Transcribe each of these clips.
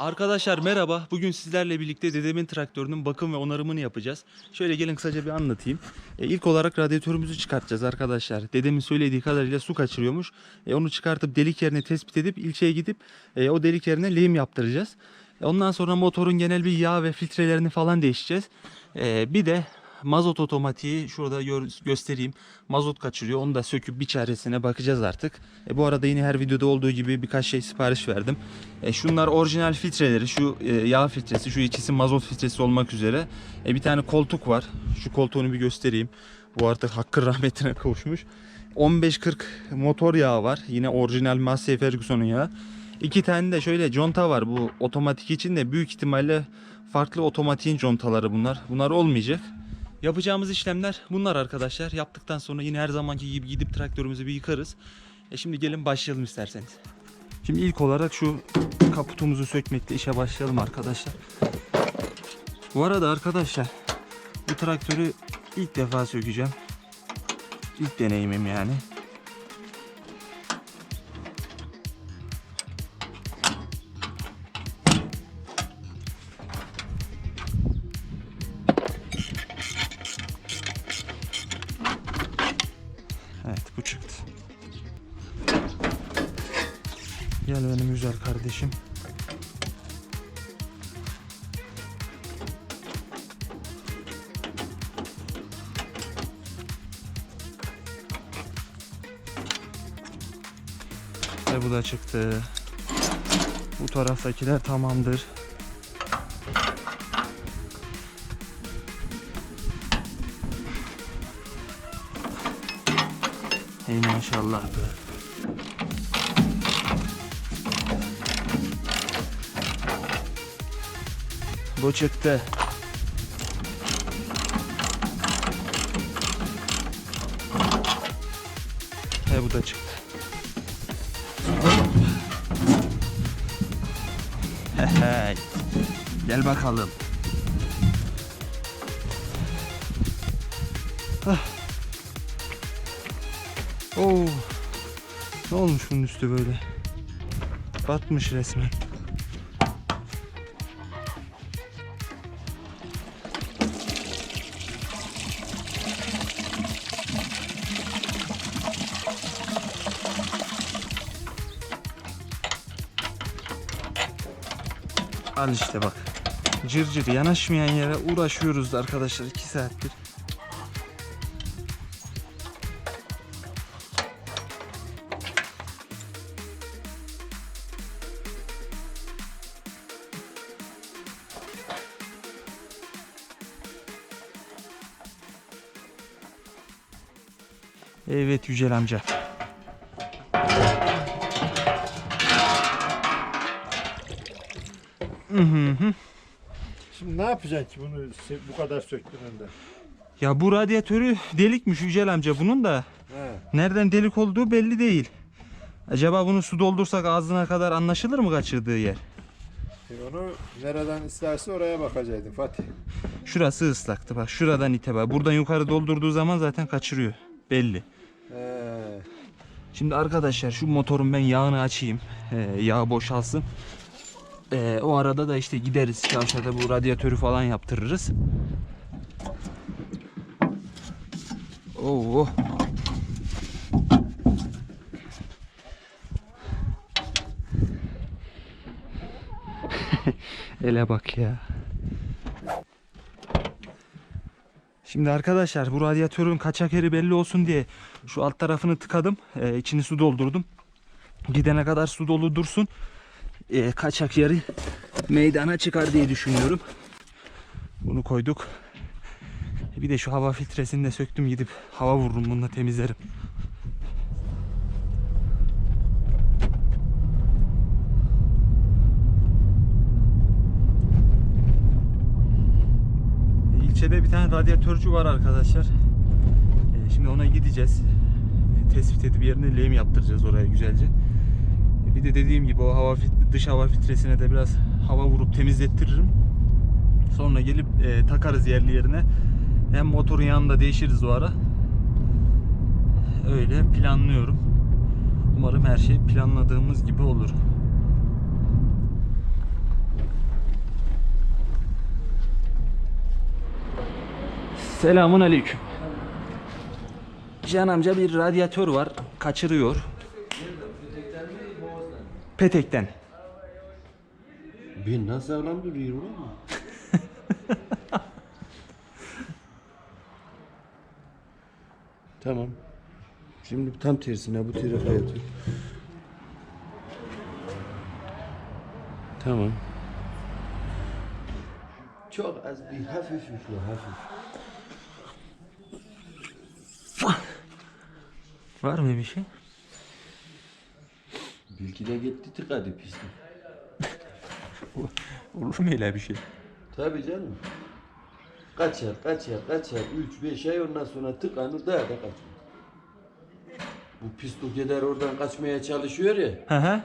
Arkadaşlar merhaba. Bugün sizlerle birlikte dedemin traktörünün bakım ve onarımını yapacağız. Şöyle gelin kısaca bir anlatayım. E, ilk olarak radyatörümüzü çıkartacağız arkadaşlar. Dedemin söylediği kadarıyla su kaçırıyormuş. E, onu çıkartıp delik yerini tespit edip ilçeye gidip e, o delik yerine lehim yaptıracağız. E, ondan sonra motorun genel bir yağ ve filtrelerini falan değişeceğiz. E, bir de mazot otomatiği şurada göstereyim. Mazot kaçırıyor. Onu da söküp bir çaresine bakacağız artık. E, bu arada yine her videoda olduğu gibi birkaç şey sipariş verdim. E, şunlar orijinal filtreleri. Şu e, yağ filtresi, şu ikisi mazot filtresi olmak üzere. E, bir tane koltuk var. Şu koltuğunu bir göstereyim. Bu artık hakkın rahmetine kavuşmuş. 1540 motor yağı var. Yine orijinal Massey Ferguson'un yağı. İki tane de şöyle conta var. Bu otomatik için de büyük ihtimalle farklı otomatiğin contaları bunlar. Bunlar olmayacak. Yapacağımız işlemler bunlar arkadaşlar. Yaptıktan sonra yine her zamanki gibi gidip traktörümüzü bir yıkarız. E şimdi gelin başlayalım isterseniz. Şimdi ilk olarak şu kaputumuzu sökmekle işe başlayalım arkadaşlar. Bu arada arkadaşlar bu traktörü ilk defa sökeceğim. İlk deneyimim yani. Ve bu da çıktı. Bu taraftakiler tamamdır. Ey maşallah be. Bu çıktı. He bu da çıktı. Gel bakalım. Ah. Oo. Ne olmuş bunun üstü böyle? Batmış resmen. Al işte bak. Cır cır yanaşmayan yere uğraşıyoruz da arkadaşlar 2 saattir. Evet Yücel amca. Hı hı hı. Şimdi ne yapacaksın ki bunu bu kadar söktün önden? Ya bu radyatörü delikmiş Yücel amca bunun da He. nereden delik olduğu belli değil. Acaba bunu su doldursak ağzına kadar anlaşılır mı kaçırdığı yer? E onu nereden isterse oraya bakacaktın Fatih. Şurası ıslaktı bak şuradan ite bak. Buradan yukarı doldurduğu zaman zaten kaçırıyor. Belli. He. Şimdi arkadaşlar şu motorun ben yağını açayım. Ee, yağ boşalsın. Ee, o arada da işte gideriz Kavşak'ta bu radyatörü falan yaptırırız. Oo. Ele bak ya. Şimdi arkadaşlar bu radyatörün kaçak yeri belli olsun diye şu alt tarafını tıkadım. Ee, içini su doldurdum. Gidene kadar su dolu dursun. Ee, kaçak yeri meydana çıkar diye düşünüyorum. Bunu koyduk. Bir de şu hava filtresini de söktüm gidip hava vururum bununla temizlerim. İlçede bir tane radyatörcü var arkadaşlar. Ee, Şimdi ona gideceğiz. Ee, Tespit edip yerine lehim yaptıracağız oraya güzelce. Bir de dediğim gibi o hava dış hava filtresine de biraz hava vurup temizlettiririm. Sonra gelip e, takarız yerli yerine. Hem motorun yanında değişiriz o ara. Öyle planlıyorum. Umarım her şey planladığımız gibi olur. Selamun aleyküm. Can amca bir radyatör var. Kaçırıyor. Petekten. Ben nasıl sağlam duruyorum ama. tamam. Şimdi tam tersine bu tarafa yatır. Tamam. Çok az bir hafif üfle hafif. Var mı bir şey? Belki de gitti tıkadı pislik. Olur mu öyle bir şey? Tabii canım. Kaçar, kaçar, kaçar. 3-5 ay ondan sonra tıkanır daha da kaçar. Bu pislik gider oradan kaçmaya çalışıyor ya. Hı hı.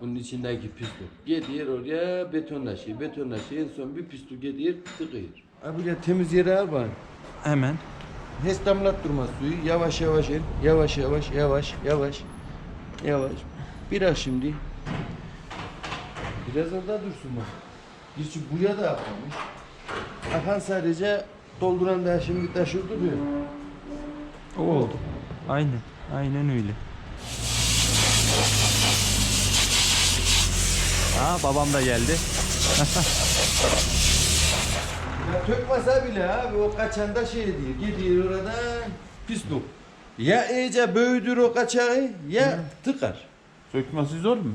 Bunun içindeki pislik. Gidiyor oraya betonlaşıyor, betonlaşıyor. En son bir pislik gidiyor, tıkıyor. Abi ya temiz yere al bana. Hemen. Hiç damlattırma suyu. Yavaş yavaş el. Yavaş yavaş, yavaş, yavaş. Yavaş. Biraz şimdi. Biraz orada dursun bak. Gerçi buraya da akmamış. Akan sadece dolduran da şimdi taşır duruyor. O oldu. Aynen. Aynen öyle. Aa babam da geldi. Ya tökmese bile abi o kaçan da şey diyor. Gidiyor oradan pislik. Ya iyice büyüdür o kaçağı ya tıkar. Sökmesi zor mu?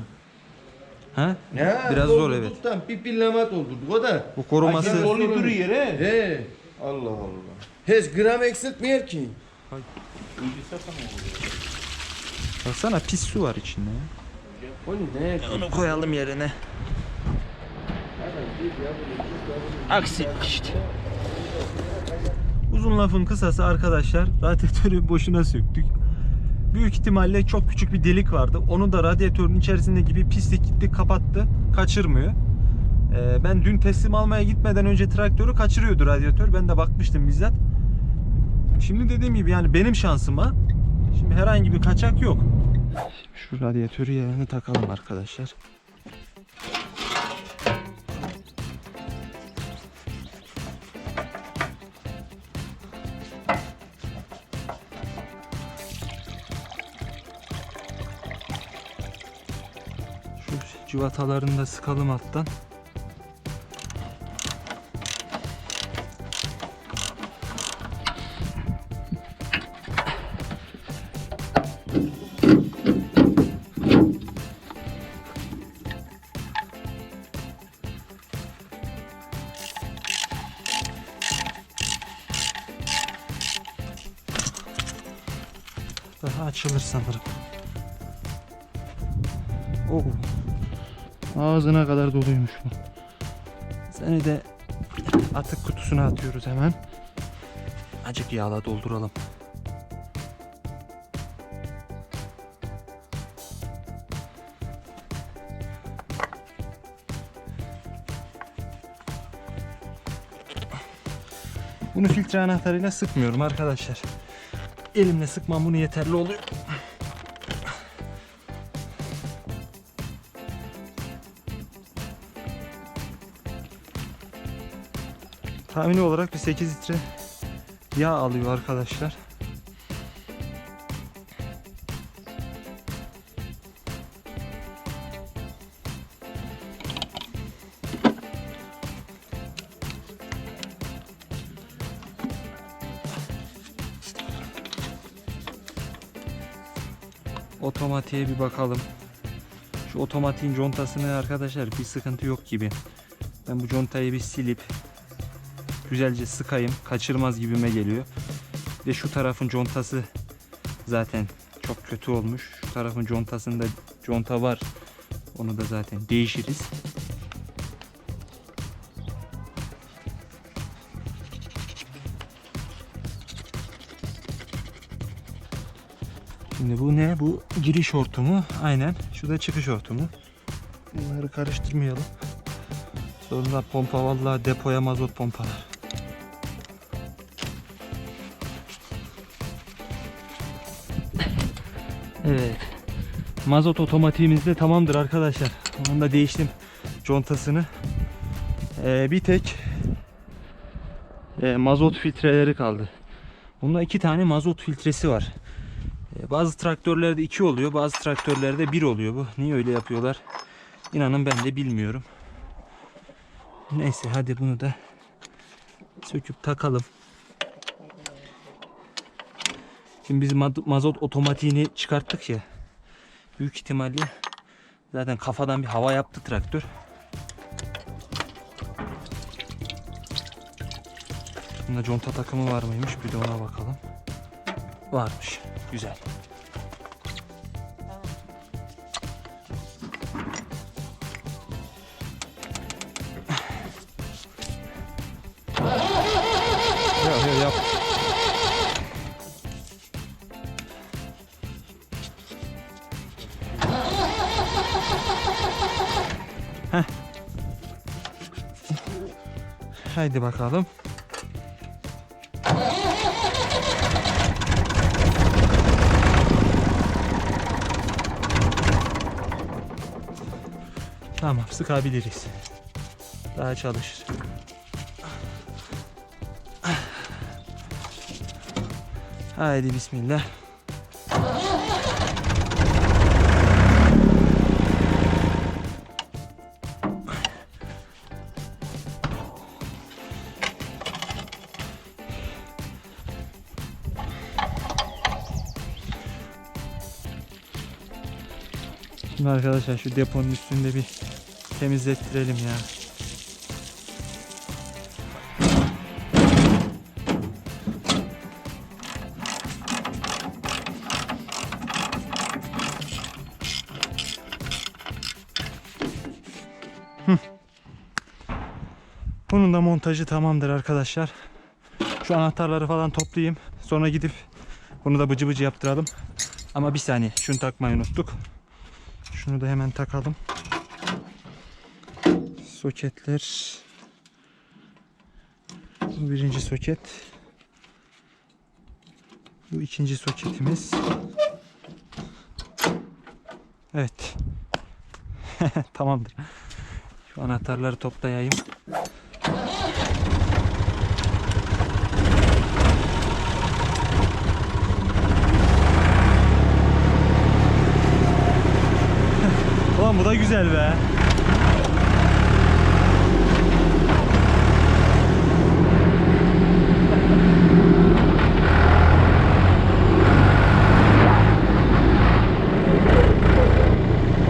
Ha? Ya, Biraz zor evet. doldurduktan Bir pillama doldurduk o da. Bu koruması Ay, Dolu duruyor he. He. Allah Allah. Hiç gram eksiltmiyor ki. baksana pis su var içinde. ya. O ne? Onu koyalım yerine. Aksi işte. Uzun lafın kısası arkadaşlar radyatörü boşuna söktük. Büyük ihtimalle çok küçük bir delik vardı. Onu da radyatörün içerisindeki bir pislik gitti kapattı. Kaçırmıyor. Ee, ben dün teslim almaya gitmeden önce traktörü kaçırıyordu radyatör. Ben de bakmıştım bizzat. Şimdi dediğim gibi yani benim şansıma şimdi herhangi bir kaçak yok. Şu radyatörü yerine takalım arkadaşlar. Civatalarını da sıkalım alttan. Daha açılır sanırım. Ağzına kadar doluymuş bu. Seni de atık kutusuna atıyoruz hemen. Acık yağla dolduralım. Bunu filtre anahtarıyla sıkmıyorum arkadaşlar. Elimle sıkmam bunu yeterli oluyor. Tahmini olarak bir 8 litre yağ alıyor arkadaşlar. Otomatiğe bir bakalım. Şu otomatiğin contasını arkadaşlar bir sıkıntı yok gibi. Ben bu contayı bir silip güzelce sıkayım. Kaçırmaz gibime geliyor. Ve şu tarafın contası zaten çok kötü olmuş. Şu tarafın contasında conta var. Onu da zaten değişiriz. Şimdi bu ne? Bu giriş hortumu. Aynen. Şu da çıkış hortumu. Bunları karıştırmayalım. Sonra pompa vallahi depoya mazot pompalar. Evet. Mazot otomatiğimiz de tamamdır arkadaşlar. Onun da değiştim contasını. Ee, bir tek e, mazot filtreleri kaldı. Bunda iki tane mazot filtresi var. E, bazı traktörlerde iki oluyor, bazı traktörlerde bir oluyor bu. Niye öyle yapıyorlar? İnanın ben de bilmiyorum. Neyse hadi bunu da söküp takalım. Şimdi biz mazot otomatiğini çıkarttık ya. Büyük ihtimalle zaten kafadan bir hava yaptı traktör. Bunda conta takımı var mıymış? Bir de ona bakalım. Varmış. Güzel. Haydi bakalım. Tamam sıkabiliriz. Daha çalışır. Haydi bismillah. Arkadaşlar şu deponun üstünde bir temizlettirelim ya. Bunun da montajı tamamdır arkadaşlar. Şu anahtarları falan toplayayım. Sonra gidip bunu da bıcı bıcı yaptıralım. Ama bir saniye şunu takmayı unuttuk. Şunu da hemen takalım. Soketler. Bu birinci soket. Bu ikinci soketimiz. Evet. Tamamdır. Şu anahtarları toplayayım. Ulan bu da güzel be.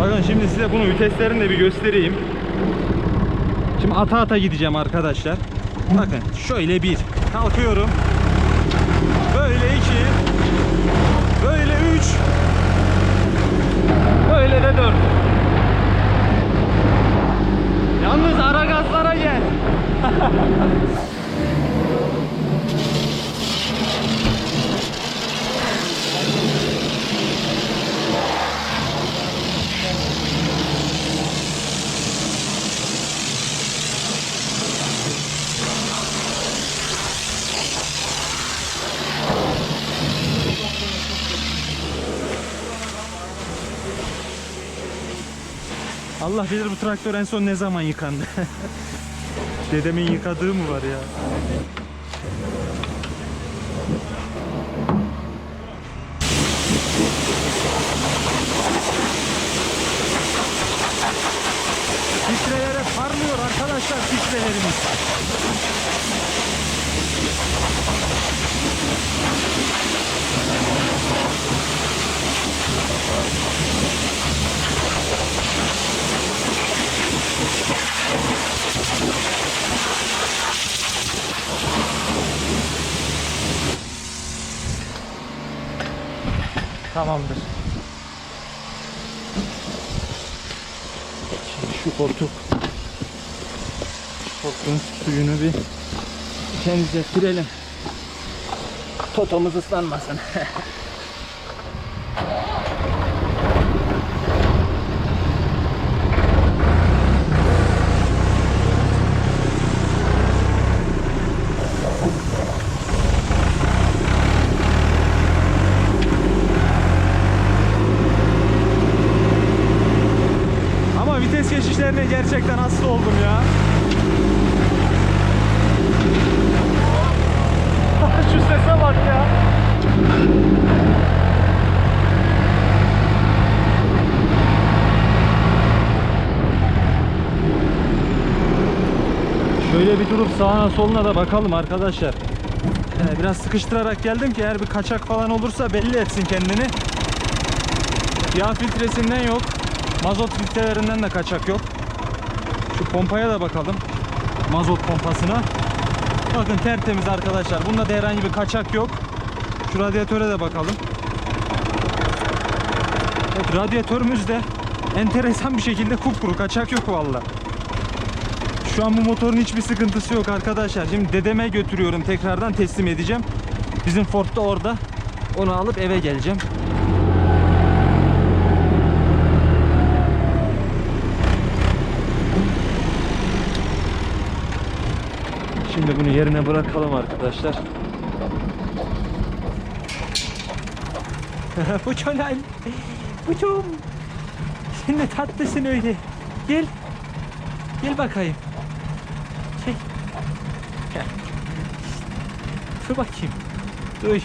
Bakın şimdi size bunu viteslerini de bir göstereyim. Şimdi ata ata gideceğim arkadaşlar. Bakın şöyle bir kalkıyorum. Böyle iki. Böyle üç. Böyle de dört. Yalnız ara gazlara gel. Allah bilir bu traktör en son ne zaman yıkandı. Dedemin yıkadığı mı var ya? Filtrelere parlıyor arkadaşlar filtrelerimiz. Tamamdır. Şimdi şu koltuk koltuğun suyunu bir temizlettirelim. Totomuz ıslanmasın. Gerçekten hasta oldum ya. Şu sese bak ya. Şöyle bir durup sağına soluna da bakalım arkadaşlar. Ee, biraz sıkıştırarak geldim ki eğer bir kaçak falan olursa belli etsin kendini. Yağ filtresinden yok. Mazot filtrelerinden de kaçak yok. Şu pompaya da bakalım. Mazot pompasına. Bakın tertemiz arkadaşlar. Bunda da herhangi bir kaçak yok. Şu radyatöre de bakalım. Evet, radyatörümüz de enteresan bir şekilde kupkuru kaçak yok valla. Şu an bu motorun hiçbir sıkıntısı yok arkadaşlar. Şimdi dedeme götürüyorum tekrardan teslim edeceğim. Bizim Ford da orada. Onu alıp eve geleceğim. Şimdi bunu yerine bırakalım arkadaşlar. Buçum lan. Buçum. Sen de tatlısın öyle. Gel. Gel bakayım. Çek. Dur bakayım. Dur. Hı.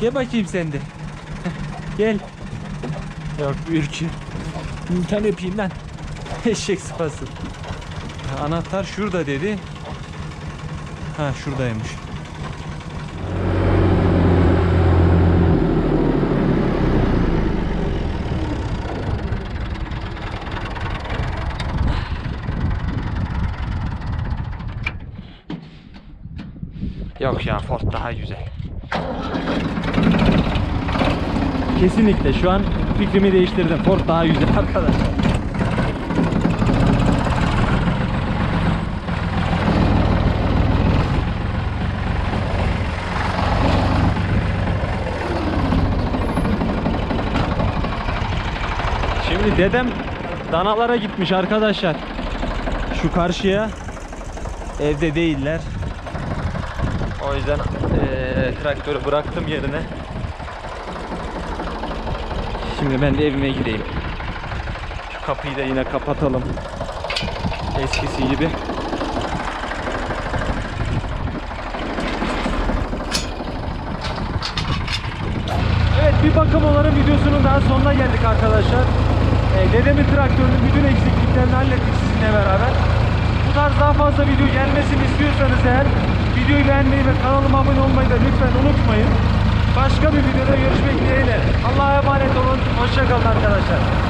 Gel bakayım sen de. Gel. Yok ürkü. Bir tane öpeyim lan. Eşek sıpası. Anahtar şurada dedi. Ha şuradaymış. Yok ya Ford daha güzel. Kesinlikle şu an fikrimi değiştirdim. Ford daha güzel arkadaşlar. Şimdi dedem danalara gitmiş arkadaşlar. Şu karşıya evde değiller. O yüzden eee, traktörü bıraktım yerine. Şimdi ben de evime gideyim. Şu kapıyı da yine kapatalım. Eskisi gibi. Evet bir bakım onarım videosunun daha sonuna geldik arkadaşlar. Ee, dedemin traktörünün bütün eksikliklerini hallettik sizinle beraber. Bu tarz daha fazla video gelmesini istiyorsanız eğer videoyu beğenmeyi ve kanalıma abone olmayı da lütfen unutmayın. Başka bir videoda görüşmek dileğiyle. Allah'a emanet olun. Hoşçakalın arkadaşlar.